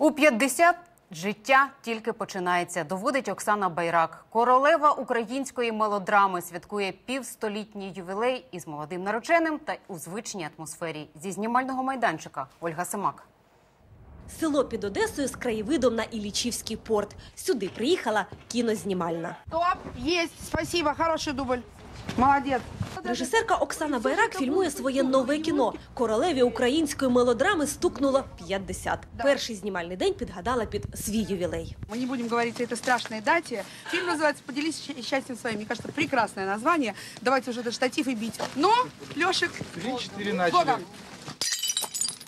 У 50 життя тільки починається, доводить Оксана Байрак. Королева української мелодрами святкує півстолітній ювілей із молодим нареченим та у звичній атмосфері. Зі знімального майданчика Ольга Семак. Село під Одесою з краєвидом на Іллічівський порт. Сюди приїхала кінознімальна. Топ, есть, спасибо, хороший дубль. Молодец. Режисерка Оксана Байрак фільмує своє нове кіно. Королеві української мелодрами стукнуло 50. Перший знімальний день підгадала під свій ювілей. Мы не будем говорить о этой страшной дате. Фильм называется «Поделись щ- счастьем своим». Мне кажется, прекрасное название. Давайте уже этот штатив и бить. Но, Лешек, Три-четыре начали.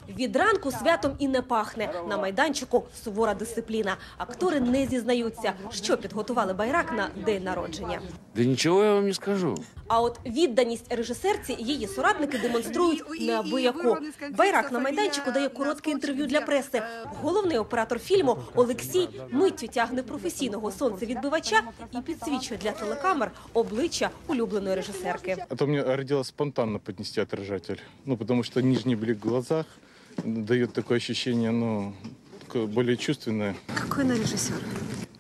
Від ранку святом і не пахне. На майданчику сувора дисципліна. Актори не зізнаються, що підготували Байрак на день народження. Да ничего я вам не скажу. А от відданість режисерці її соратники демонструють неабияко. Байрак на майданчику дає коротке інтерв'ю для преси. Головний оператор фільму Олексій миттю тягне професійного сонцевідбивача і підсвічує для телекамер обличчя улюбленої режисерки. А то мне родилось спонтанно поднести отражатель. Ну, потому что нижний блик в глазах дает такое ощущение, ну, такое более чувственное. Какой она режиссер?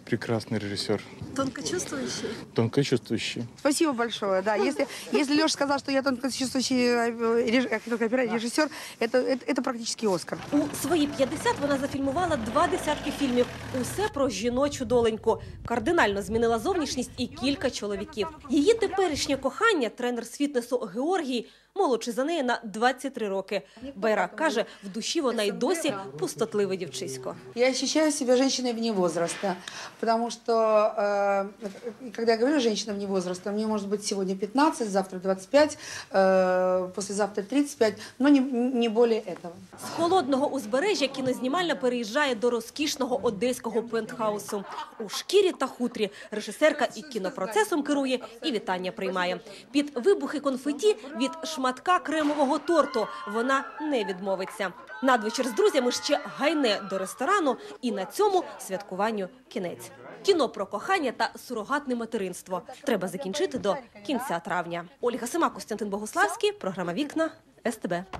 Прекрасный режиссер, Тонко чувствующий? тонко чувствующий. Спасибо большое. Да, если, если Леша сказал, что я тонко чувствующий э, реж- как только оператор, режиссер, это, это, это практически Оскар. У свої 50 вона зафільмувала два десятки фільмів. Усе про жіночу доленьку. Кардинально змінила зовнішність і кілька чоловіків. Її теперішнє кохання, тренер з фітнесу Георгій, молодший за неї на 23 роки. Байрак каже, в душі вона й досі пустотливе дівчисько. Я ощущаю себя женщиной вне возраста, потому что, э, когда я говорю женщина вне возраста, мне может быть сегодня 15, завтра 25, э, послезавтра 35, но не, не более этого. З холодного узбережжя кінознімальна переїжджає до розкішного одеського пентхаусу. У шкірі та хутрі режисерка і кінопроцесом керує, і вітання приймає. Під вибухи конфеті від шматка кремового торту вона не відмовиться. Надвечір з друзями ще гайне до ресторану, і на цьому святкуванню кінець. Кіно про кохання та сурогатне материнство треба закінчити до кінця травня. Ольга Сима, Костянтин Богуславський, програма Вікна СТБ.